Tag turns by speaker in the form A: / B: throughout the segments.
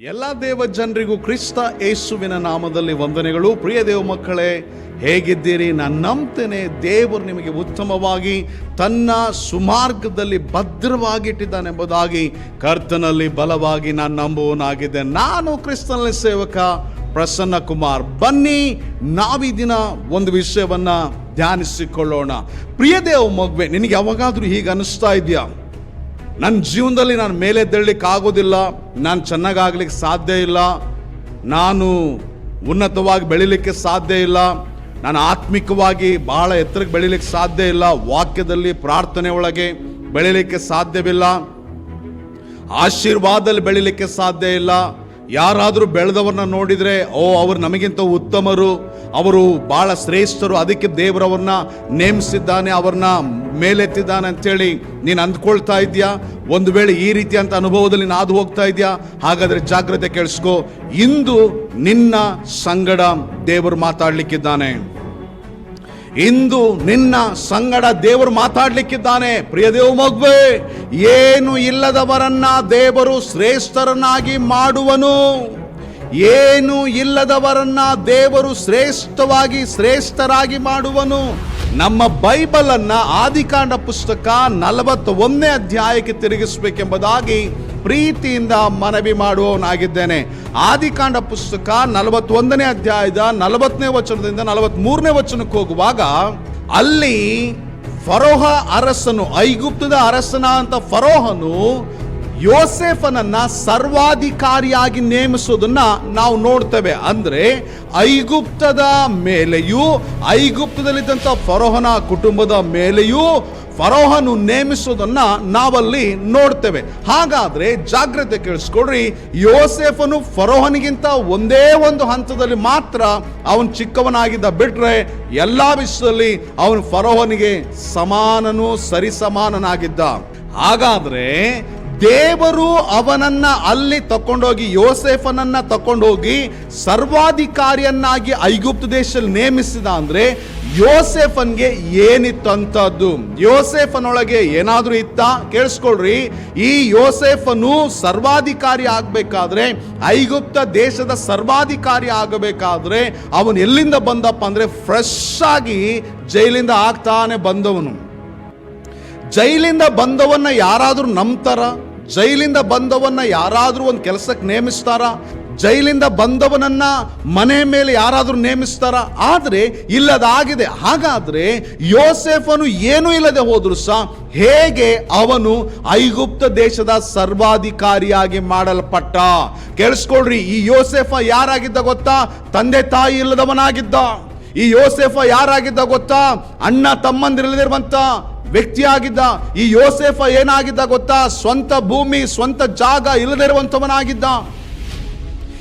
A: ಎಲ್ಲ ದೇವ ಜನರಿಗೂ ಕ್ರಿಸ್ತ ಯೇಸುವಿನ ನಾಮದಲ್ಲಿ ವಂದನೆಗಳು. ಪ್ರಿಯ ದೇವ ಮಕ್ಕಳೇ, ಹೇಗಿದ್ದೀರಿ? ನಾನು ನಂಬ್ತೇನೆ, ದೇವರು ನಿಮಗೆ ಉತ್ತಮವಾಗಿ ತನ್ನ ಸುಮಾರ್ಗದಲ್ಲಿ ಭದ್ರವಾಗಿಟ್ಟಿದ್ದಾನೆಂಬುದಾಗಿ ಕರ್ತನಲ್ಲಿ ಬಲವಾಗಿ ನಾನು ನಂಬುವನಾಗಿದ್ದೆ ನಾನು ಕ್ರಿಸ್ತನಲ್ಲಿ ಸೇವಕ ಪ್ರಸನ್ನ ಕುಮಾರ್. ಬನ್ನಿ ನಾವೀ ದಿನ ಒಂದು ವಿಷಯವನ್ನು ಧ್ಯಾನಿಸಿಕೊಳ್ಳೋಣ. ಪ್ರಿಯ ದೇವ ಮಗುವೆ, ನಿನಗೆ ಯಾವಾಗಾದರೂ ಹೀಗೆ ಅನ್ನಿಸ್ತಾ ಇದೆಯಾ? ನನ್ನ ಜೀವನದಲ್ಲಿ ನಾನು ಮೇಲೆದ್ದೇಳಲಿಕ್ಕೆ ಆಗೋದಿಲ್ಲ, ನಾನು ಚೆನ್ನಾಗಾಗ್ಲಿಕ್ಕೆ ಸಾಧ್ಯ ಇಲ್ಲ, ನಾನು ಉನ್ನತವಾಗಿ ಬೆಳಿಲಿಕ್ಕೆ ಸಾಧ್ಯ ಇಲ್ಲ, ನಾನು ಆತ್ಮಿಕವಾಗಿ ಬಹಳ ಎತ್ತರಕ್ಕೆ ಬೆಳಿಲಿಕ್ಕೆ ಸಾಧ್ಯ ಇಲ್ಲ, ವಾಕ್ಯದಲ್ಲಿ ಪ್ರಾರ್ಥನೆ ಒಳಗೆ ಬೆಳಿಲಿಕ್ಕೆ ಸಾಧ್ಯವಿಲ್ಲ, ಆಶೀರ್ವಾದದಲ್ಲಿ ಬೆಳಿಲಿಕ್ಕೆ ಸಾಧ್ಯ ಇಲ್ಲ ಯಾರಾದರೂ ಬೆಳೆದವ್ರನ್ನ ನೋಡಿದರೆ, ಓ, ಅವರು ನಮಗಿಂತ ಉತ್ತಮರು, ಅವರು ಭಾಳ ಶ್ರೇಷ್ಠರು, ಅದಕ್ಕೆ ದೇವರವ್ರನ್ನ ನೇಮಿಸಿದ್ದಾನೆ, ಅವ್ರನ್ನ ಮೇಲೆತ್ತಿದ್ದಾನೆ ಅಂಥೇಳಿ ನೀನು ಅಂದ್ಕೊಳ್ತಾ ಇದೆಯಾ ಒಂದು ವೇಳೆ ಈ ರೀತಿಯಂಥ ಅನುಭವದಲ್ಲಿ ನಾದು ಹೋಗ್ತಾ ಇದೆಯಾ ಹಾಗಾದರೆ ಜಾಗ್ರತೆ ಕೇಳಿಸ್ಕೋ. ಇಂದು ನಿನ್ನ ಸಂಗಡ ದೇವರು ಮಾತಾಡ್ಲಿಕ್ಕಿದ್ದಾನೆ. ಇಂದು ನಿನ್ನ ಸಂಗಡ ದೇವರು ಮಾತಾಡ್ಲಿಕ್ಕಿದ್ದಾನೆ. ಪ್ರಿಯ ದೇವ ಮಗುವೆ, ಏನು ಇಲ್ಲದವರನ್ನ ದೇವರು ಶ್ರೇಷ್ಠರನ್ನಾಗಿ ಮಾಡುವನು. ಏನು ಇಲ್ಲದವರನ್ನ ದೇವರು ಶ್ರೇಷ್ಠವಾಗಿ, ಶ್ರೇಷ್ಠರಾಗಿ ಮಾಡುವನು. ನಮ್ಮ ಬೈಬಲ್ ಅನ್ನ ಆದಿಕಾಂಡ ಪುಸ್ತಕ ನಲವತ್ತೊಂದನೇ ಅಧ್ಯಾಯಕ್ಕೆ ತಿರುಗಿಸಬೇಕೆಂಬುದಾಗಿ ಪ್ರೀತಿಯಿಂದ ಮನವಿ ಮಾಡುವವನಾಗಿದ್ದೇನೆ. ಆದಿಕಾಂಡ ಪುಸ್ತಕ ನಲವತ್ತೊಂದನೇ ಅಧ್ಯಾಯದ ನಲವತ್ತನೇ ವಚನದಿಂದ ನಲವತ್ಮೂರನೇ ವಚನಕ್ಕೆ ಹೋಗುವಾಗ, ಅಲ್ಲಿ ಫರೋಹ ಅರಸನು, ಐಗುಪ್ತದ ಅರಸನ ಅಂತ ಫರೋಹನು ಯೋಸೆಫನನ್ನ ಸರ್ವಾಧಿಕಾರಿಯಾಗಿ ನೇಮಿಸೋದನ್ನ ನಾವು ನೋಡ್ತೇವೆ. ಅಂದ್ರೆ ಐಗುಪ್ತದ ಮೇಲೆಯೂ, ಐಗುಪ್ತದಲ್ಲಿದ್ದಂಥ ಫರೋಹನ ಕುಟುಂಬದ ಮೇಲೆಯೂ ಫರೋಹನು ನೇಮಿಸೋದನ್ನ ನಾವಲ್ಲಿ ನೋಡ್ತೇವೆ. ಹಾಗಾದ್ರೆ ಜಾಗ್ರತೆ ಕೇಳಿಸ್ಕೊಡ್ರಿ ಯೋಸೆಫನು ಫರೋಹನಿಗಿಂತ ಒಂದೇ ಒಂದು ಹಂತದಲ್ಲಿ ಮಾತ್ರ ಅವನು ಚಿಕ್ಕವನಾಗಿದ್ದ ಬಿಟ್ರೆ ಎಲ್ಲಾ ವಿಷಯದಲ್ಲಿ ಅವನು ಫರೋಹನಿಗೆ ಸಮಾನನು ಸರಿಸಮಾನನಾಗಿದ್ದ. ಹಾಗಾದ್ರೆ ದೇವರು ಅವನನ್ನ ಅಲ್ಲಿ ತಕೊಂಡೋಗಿ ಯೋಸೆಫನನ್ನ ತಕೊಂಡೋಗಿ ಸರ್ವಾಧಿಕಾರಿಯನ್ನಾಗಿ ಐಗುಪ್ತ ದೇಶದಲ್ಲಿ ನೇಮಿಸಿದ ಅಂದ್ರೆ ಯೋಸೆಫನ್ಗೆ ಏನಿತ್ತಂಥದ್ದು? ಯೋಸೆಫನೊಳಗೆ ಏನಾದರೂ ಇತ್ತ? ಕೇಳಿಸ್ಕೊಳ್ರಿ. ಈ ಯೋಸೆಫನು ಸರ್ವಾಧಿಕಾರಿ ಆಗಬೇಕಾದ್ರೆ, ಐಗುಪ್ತ ದೇಶದ ಸರ್ವಾಧಿಕಾರಿ ಆಗಬೇಕಾದ್ರೆ ಅವನು ಎಲ್ಲಿಂದ ಬಂದಪ್ಪ ಅಂದ್ರೆ ಫ್ರೆಶ್ ಆಗಿ ಜೈಲಿಂದ ಆಗ್ತಾನೆ ಬಂದವನು. ಜೈಲಿಂದ ಬಂದವನ್ನ ಯಾರಾದರೂ ನಂಬ್ತಾರ? ಜೈಲಿಂದ ಬಂದವನ್ನ ಯಾರಾದರೂ ಒಂದು ಕೆಲಸಕ್ಕೆ ನೇಮಿಸ್ತಾರ? ಜೈಲಿಂದ ಬಂದವನನ್ನ ಮನೆ ಮೇಲೆ ಯಾರಾದರೂ ನೇಮಿಸ್ತಾರ? ಆದರೆ ಇಲ್ಲದಾಗಿದೆ. ಹಾಗಾದ್ರೆ ಯೋಸೆಫನು ಏನೂ ಇಲ್ಲದೆ ಹೋದ್ರು ಸಹ ಹೇಗೆ ಅವನು ಐಗುಪ್ತ ದೇಶದ ಸರ್ವಾಧಿಕಾರಿಯಾಗಿ ಮಾಡಲ್ಪಟ್ಟ? ಕೇಳಿಸ್ಕೊಳ್ರಿ, ಈ ಯೋಸೆಫ ಯಾರಾಗಿದ್ದ ಗೊತ್ತಾ? ತಂದೆ ತಾಯಿ ಇಲ್ಲದವನಾಗಿದ್ದ. ಈ ಯೋಸೆಫ ಯಾರಾಗಿದ್ದ ಗೊತ್ತಾ? ಅಣ್ಣ ತಮ್ಮಂದಿರಲಿರುವಂತ ವ್ಯಕ್ತಿಯಾಗಿದ್ದ. ಈ ಯೋಸೆಫ ಏನಾಗಿದ್ದ ಗೊತ್ತಾ? ಸ್ವಂತ ಭೂಮಿ, ಸ್ವಂತ ಜಾಗ ಇಲ್ಲದಿರುವಂತವನಾಗಿದ್ದ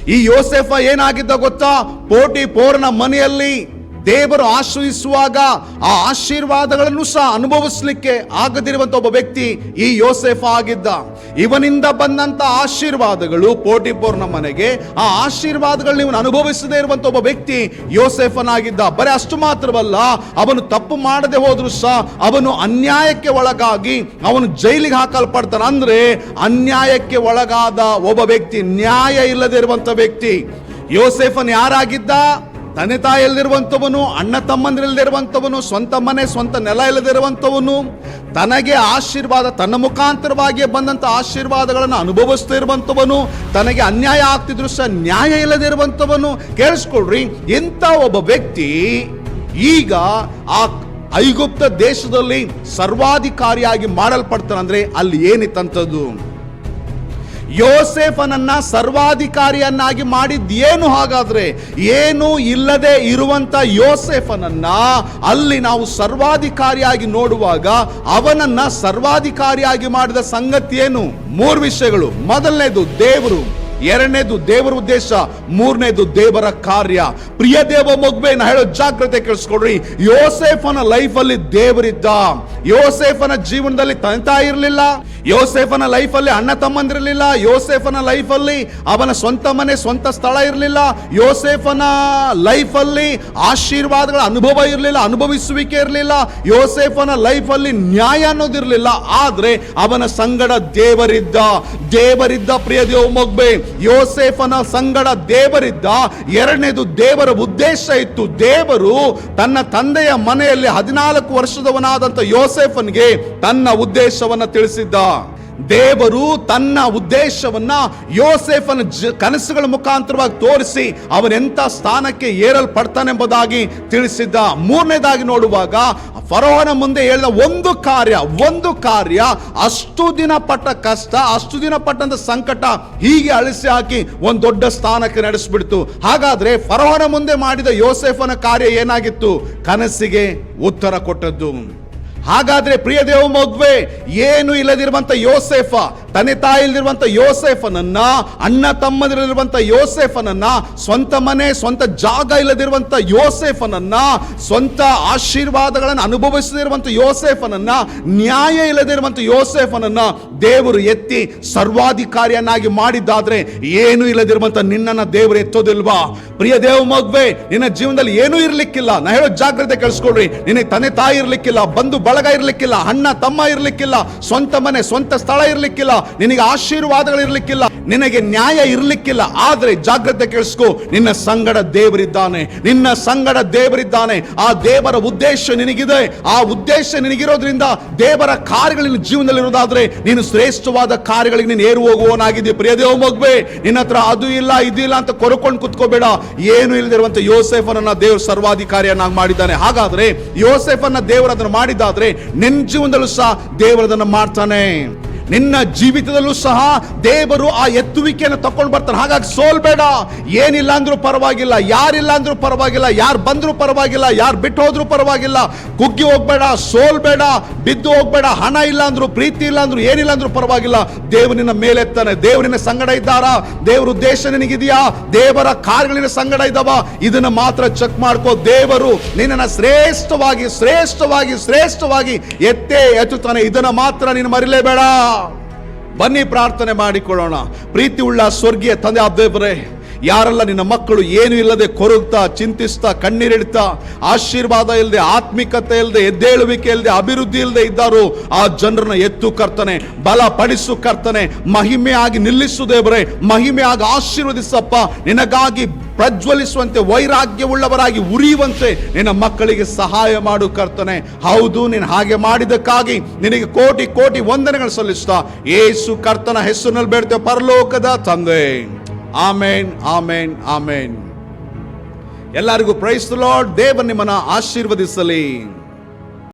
A: ಈ ಯೋಸೆಫ ಏನಾಗಿದ್ದ ಗೊತ್ತಾ? ಪೋಟಿ ಪೋರ್ನ ಮನೆಯಲ್ಲಿ ದೇವರು ಆಶ್ರಯಿಸುವಾಗ ಆ ಆಶೀರ್ವಾದಗಳನ್ನು ಸಹ ಅನುಭವಿಸಲಿಕ್ಕೆ ಆಗದಿರುವಂತ ಒಬ್ಬ ವ್ಯಕ್ತಿ ಈ ಯೋಸೆಫ್ ಆಗಿದ್ದ. ಇವನಿಂದ ಬಂದಂತ ಆಶೀರ್ವಾದಗಳು ಪೋಟಿಪೋರ್ನ ಮನೆಗೆ, ಆ ಆಶೀರ್ವಾದಗಳನ್ನ ಇವನು ಅನುಭವಿಸದೇ ಇರುವಂತ ಒಬ್ಬ ವ್ಯಕ್ತಿ ಯೋಸೆಫನಾಗಿದ್ದ. ಬರೀ ಅಷ್ಟು ಮಾತ್ರವಲ್ಲ, ಅವನು ತಪ್ಪು ಮಾಡದೆ ಹೋದ್ರು ಸಹ ಅವನು ಅನ್ಯಾಯಕ್ಕೆ ಒಳಗಾಗಿ ಅವನು ಜೈಲಿಗೆ ಹಾಕಲ್ಪಡ್ತಾನೆ. ಅಂದ್ರೆ ಅನ್ಯಾಯಕ್ಕೆ ಒಳಗಾದ ಒಬ್ಬ ವ್ಯಕ್ತಿ ನ್ಯಾಯ ಇಲ್ಲದೆ ಇರುವಂತ ವ್ಯಕ್ತಿ. ಯೋಸೆಫನ್ ಯಾರಾಗಿದ್ದ? ತಂದೆ ತಾಯಿ ಇಲ್ಲದಿರುವಂಥವನು ಅಣ್ಣ ತಮ್ಮಂದಿರಲ್ದಿರುವಂಥವನು ಸ್ವಂತ ಮನೆ, ಸ್ವಂತ ನೆಲ ಇಲ್ಲದಿರುವಂಥವನು ತನಗೆ ಆಶೀರ್ವಾದ, ತನ್ನ ಮುಖಾಂತರವಾಗಿ ಬಂದಂಥ ಆಶೀರ್ವಾದಗಳನ್ನು ಅನುಭವಿಸ್ತಾ ಇರುವಂಥವನು ತನಗೆ ಅನ್ಯಾಯ ಆಗ್ತಿದ್ರು ಸಹ ನ್ಯಾಯ ಇಲ್ಲದಿರುವಂಥವನು. ಕೇಳಿಸ್ಕೊಳ್ರಿ, ಇಂಥ ಒಬ್ಬ ವ್ಯಕ್ತಿ ಈಗ ಆ ಐಗುಪ್ತ ದೇಶದಲ್ಲಿ ಸರ್ವಾಧಿಕಾರಿಯಾಗಿ ಮಾಡಲ್ಪಡ್ತಾನಂದ್ರೆ ಅಲ್ಲಿ ಏನಿತ್ತಂಥದ್ದು? ಯೋಸೆಫನನ್ನ ಸರ್ವಾಧಿಕಾರಿಯನ್ನಾಗಿ ಮಾಡಿದ್ದೇನು ಹಾಗಾದ್ರೆ? ಏನು ಇಲ್ಲದೆ ಇರುವಂತ ಯೋಸೆಫನನ್ನ ಅಲ್ಲಿ ನಾವು ಸರ್ವಾಧಿಕಾರಿಯಾಗಿ ನೋಡುವಾಗ ಅವನನ್ನ ಸರ್ವಾಧಿಕಾರಿಯಾಗಿ ಮಾಡಿದ ಸಂಗತಿ ಏನು? ಮೂರು ವಿಷಯಗಳು. ಮೊದಲನೇದು ದೇವರು. ಎರಡನೇದು ದೇವರ ಉದ್ದೇಶ. ಮೂರನೇದು ದೇವರ ಕಾರ್ಯ. ಪ್ರಿಯ ದೇವ ಮಗ್ಬೆ ಹೇಳೋ ಜಾಗ್ರತೆ ಕೇಳಿಸ್ಕೊಡ್ರಿ ಯೋಸೇಫನ ಲೈಫ್ ಅಲ್ಲಿ ದೇವರಿದ್ದ. ಯೋಸೇಫನ ಜೀವನದಲ್ಲಿ ತಂತ ಇರಲಿಲ್ಲ. ಯೋಸೇಫನ ಲೈಫಲ್ಲಿ ಅಣ್ಣ ತಮ್ಮಂದಿರಲಿಲ್ಲ, ಯೋಸೇಫನ ಲೈಫಲ್ಲಿ ಅವನ ಸ್ವಂತ ಮನೆ, ಸ್ವಂತ ಸ್ಥಳ ಇರಲಿಲ್ಲ, ಯೋಸೇಫನ ಲೈಫಲ್ಲಿ ಆಶೀರ್ವಾದಗಳ ಅನುಭವ ಇರಲಿಲ್ಲ, ಅನುಭವಿಸುವಿಕೆ ಇರಲಿಲ್ಲ, ಯೋಸೇಫನ ಲೈಫಲ್ಲಿ ನ್ಯಾಯ ಅನ್ನೋದಿರಲಿಲ್ಲ ಆದರೆ ಅವನ ಸಂಗಡ ದೇವರಿದ್ದ ದೇವರಿದ್ದ ಪ್ರಿಯ ದೇವ ಮೊಗ್ಬೆ, ಯೋಸೇಫನ ಸಂಗಡ ದೇವರಿದ್ದ, ಎರಡನೇದು ದೇವರ ಉದ್ದೇಶ ಇತ್ತು. ದೇವರು ತನ್ನ ತಂದೆಯ ಮನೆಯಲ್ಲಿ ಹದಿನಾಲ್ಕು ವರ್ಷದವನಾದಂಥ ಯೋಸೇಫನ್ಗೆ ತನ್ನ ಉದ್ದೇಶವನ್ನು ತಿಳಿಸಿದ್ದ. ದೇವರು ತನ್ನ ಉದ್ದೇಶವನ್ನ ಯೋಸೆಫನ ಕನಸುಗಳ ಮುಖಾಂತರವಾಗಿ ತೋರಿಸಿ ಅವನೆಂಥ ಸ್ಥಾನಕ್ಕೆ ಏರಲ್ಪಡ್ತಾನೆಂಬುದಾಗಿ ತಿಳಿಸಿದ್ದ. ಮೂರನೇದಾಗಿ ನೋಡುವಾಗ ಫರೋಹನ ಮುಂದೆ ಹೇಳಿದ ಒಂದು ಕಾರ್ಯ ಒಂದು ಕಾರ್ಯ, ಅಷ್ಟು ದಿನ ಪಟ್ಟ ಕಷ್ಟ, ಅಷ್ಟು ದಿನ ಪಟ್ಟಂತ ಸಂಕಟ ಹೀಗೆ ಅಳಿಸಿ ಹಾಕಿ ಒಂದು ದೊಡ್ಡ ಸ್ಥಾನಕ್ಕೆ ನಡೆಸಿಬಿಡ್ತು. ಹಾಗಾದ್ರೆ ಫರೋಹನ ಮುಂದೆ ಮಾಡಿದ ಯೋಸೆಫನ ಕಾರ್ಯ ಏನಾಗಿತ್ತು? ಕನಸಿಗೆ ಉತ್ತರ ಕೊಟ್ಟದ್ದು. ಹಾಗಾದ್ರೆ ಪ್ರಿಯ ದೇವ ಮಗುವೆ ಏನು ಇಲ್ಲದಿರುವಂತ ಯೋಸೇಫ ತಂದೆ ತಾಯಿ ಯೋಸೇಫನನ್ನ, ಅಣ್ಣ ತಮ್ಮದಿರಲಿರುವಂತ ಯೋಸೆಫನನ್ನ, ಸ್ವಂತ ಮನೆ, ಸ್ವಂತ ಜಾಗ ಇಲ್ಲದಿರುವಂತ ಯೋಸೆಫನನ್ನ, ಸ್ವಂತ ಆಶೀರ್ವಾದಗಳನ್ನು ಅನುಭವಿಸದಿರುವಂತ ಯೋಸೆಫನನ್ನ, ನ್ಯಾಯ ಇಲ್ಲದಿರುವಂತ ಯೋಸೆಫನನ್ನ ದೇವರು ಎತ್ತಿ ಸರ್ವಾಧಿಕಾರಿಯನ್ನಾಗಿ ಮಾಡಿದ್ದಾದ್ರೆ ಏನು ಇಲ್ಲದಿರುವಂತ ನಿನ್ನನ್ನ ದೇವರು ಎತ್ತೋದಿಲ್ವಾ? ಪ್ರಿಯ ದೇವ ಮಗುವೆ, ನಿನ್ನ ಜೀವನದಲ್ಲಿ ಏನೂ ಇರ್ಲಿಕ್ಕಿಲ್ಲ. ನಾ ಹೇಳೋ ಜಾಗ್ರತೆ ಕೇಳಿಸ್ಕೊಳ್ರಿ. ನಿನಗೆ ತನೆ ತಾಯಿ ಇರ್ಲಿಕ್ಕಿಲ್ಲ, ಬಂಧು ಬಳಗ ಇರ್ಲಿಕ್ಕಿಲ್ಲ, ಅಣ್ಣ ತಮ್ಮ ಇರ್ಲಿಕ್ಕಿಲ್ಲ, ಸ್ವಂತ ಮನೆ, ಸ್ವಂತ ಸ್ಥಳ ಇರ್ಲಿಕ್ಕಿಲ್ಲ. ನಿನಗೆ ಆಶೀರ್ವಾದಗಳು ಇರಲಿಕ್ಕಿಲ್ಲ, ನಿನಗೆ ನ್ಯಾಯ ಇರಲಿಕ್ಕಿಲ್ಲ, ಆದ್ರೆ ಜಾಗ್ರತೆ ಕೇಳಿಸ್ಕೋ, ನಿನ್ನ ಸಂಗಡ ದೇವರಿದ್ದಾನೆ, ನಿನ್ನ ಸಂಗಡ ದೇವರಿದ್ದಾನೆ. ಆ ದೇವರ ಉದ್ದೇಶ ನಿನಗಿದೆ, ಆ ಉದ್ದೇಶ ನಿನಗಿರೋದ್ರಿಂದ ದೇವರ ಕಾರ್ಯಗಳು ನಿನ್ನ ಜೀವನದಲ್ಲಿ ಇರೋದಾದ್ರೆ ನೀನು ಶ್ರೇಷ್ಠವಾದ ಕಾರ್ಯಗಳಿಗೆ ನೀನು ಏರು ಹೋಗುವವನಾಗಿದ್ದೆ. ಪ್ರಿಯದೇವ ದೇವ ನಿನ್ನತ್ರ ನಿನ್ನ ಹತ್ರ ಅದು ಇಲ್ಲ, ಇದು ಇಲ್ಲ ಅಂತ ಕೊರಕೊಂಡು ಕುತ್ಕೋಬೇಡ. ಏನು ಇಲ್ಲದಿರುವಂತ ಯೋಸೆಫನನ್ನ ದೇವರು ಸರ್ವಾಧಿಕಾರಿಯನ್ನಾಗಿ ಮಾಡಿದ್ದಾನೆ. ಹಾಗಾದ್ರೆ ಯೋಸೆಫನ್ನ ದೇವರು ಅದನ್ನು ಮಾಡಿದ್ದಾದ್ರೆ ನಿನ್ನ ಜೀವನದಲ್ಲೂ ಸಹ ದೇವರದನ್ನು ಮಾಡ್ತಾನೆ. ನಿನ್ನ ಜೀವಿತದಲ್ಲೂ ಸಹ ದೇವರು ಆ ಎತ್ತುವಿಕೆಯನ್ನು ತಕೊಂಡು ಬರ್ತಾರೆ. ಹಾಗಾಗಿ ಸೋಲ್ಬೇಡ ಏನಿಲ್ಲ ಅಂದ್ರೂ ಪರವಾಗಿಲ್ಲ. ಯಾರಿಲ್ಲ ಅಂದ್ರೂ ಪರವಾಗಿಲ್ಲ. ಯಾರು ಬಂದರೂ ಪರವಾಗಿಲ್ಲ. ಯಾರು ಬಿಟ್ಟು ಹೋದ್ರೂ ಪರವಾಗಿಲ್ಲ. ಕುಗ್ಗಿ ಹೋಗ್ಬೇಡ ಸೋಲ್ಬೇಡ ಬಿದ್ದು ಹೋಗ್ಬೇಡ. ಹಣ ಇಲ್ಲ ಅಂದ್ರೂ, ಪ್ರೀತಿ ಇಲ್ಲ ಅಂದ್ರೂ, ಏನಿಲ್ಲ ಅಂದ್ರೂ ಪರವಾಗಿಲ್ಲ. ದೇವ್ ನಿನ್ನ ಮೇಲೆತ್ತಾನೆ. ದೇವರಿನ ಸಂಗಡ ಇದ್ದಾರಾ? ದೇವರ ಉದ್ದೇಶ ನಿನಗಿದೆಯಾ? ದೇವರ ಕಾರ್ಯಗಳಿನ ಸಂಗಡ ಇದ್ದಾವ ಇದನ್ನ ಮಾತ್ರ ಚೆಕ್ ಮಾಡ್ಕೋ. ದೇವರು ನಿನ್ನನ್ನ ಶ್ರೇಷ್ಠವಾಗಿ ಶ್ರೇಷ್ಠವಾಗಿ ಶ್ರೇಷ್ಠವಾಗಿ ಎತ್ತೇ ಎತ್ತುತ್ತಾನೆ. ಇದನ್ನ ಮಾತ್ರ ನೀನು ಮರಿಲೇಬೇಡ. ಬನ್ನಿ ಪ್ರಾರ್ಥನೆ ಮಾಡಿಕೊಳ್ಳೋಣ. ಪ್ರೀತಿ ಉಳ್ಳ ಸ್ವರ್ಗೀಯ ತಂದೆ ಆ ದೇವರೇ, ಯಾರೆಲ್ಲ ನಿನ್ನ ಮಕ್ಕಳು ಏನು ಇಲ್ಲದೆ ಕೊರಗ್ತಾ, ಚಿಂತಿಸ್ತಾ, ಕಣ್ಣೀರಿಡ್ತಾ, ಆಶೀರ್ವಾದ ಇಲ್ಲದೆ, ಆತ್ಮಿಕತೆ ಇಲ್ಲದೆ, ಎದ್ದೇಳುವಿಕೆ ಇಲ್ಲದೆ, ಅಭಿವೃದ್ಧಿ ಇಲ್ಲದೆ ಇದ್ದಾರೋ, ಆ ಜನರನ್ನ ಎತ್ತು ಕರ್ತನೆ ಬಲ ಪಡಿಸು ಕರ್ತನೆ, ಮಹಿಮೆಯಾಗಿ ನಿಲ್ಲಿಸು ದೇವರೇ, ಮಹಿಮೆಯಾಗಿ ಆಶೀರ್ವದಿಸಪ್ಪ. ನಿನಗಾಗಿ ಪ್ರಜ್ವಲಿಸುವಂತೆ ವೈರಾಗ್ಯವುಳ್ಳವರಾಗಿ ಉರಿಯುವಂತೆ ನಿನ್ನ ಮಕ್ಕಳಿಗೆ ಸಹಾಯ ಮಾಡು ಕರ್ತನೆ. ಹೌದು, ನೀನು ಹಾಗೆ ಮಾಡಿದಕ್ಕಾಗಿ ನಿನಗೆ ಕೋಟಿ ಕೋಟಿ ವಂದನೆಗಳು ಸಲ್ಲಿಸ್ತಾ ಏಸು ಕರ್ತನ ಹೆಸರಿನಲ್ಲಿ ಬೇಡ್ತೇವೆ, ಪರಲೋಕದ ತಂದೆ. ಆಮೇನ್ ಆಮೇನ್ ಆಮೇನ್. ಎಲ್ಲರಿಗೂ ಪ್ರೈಸ್ ಲಾರ್ಡ್ ದೇವ ನಿಮ್ಮನ್ನ ಆಶೀರ್ವದಿಸಲಿ.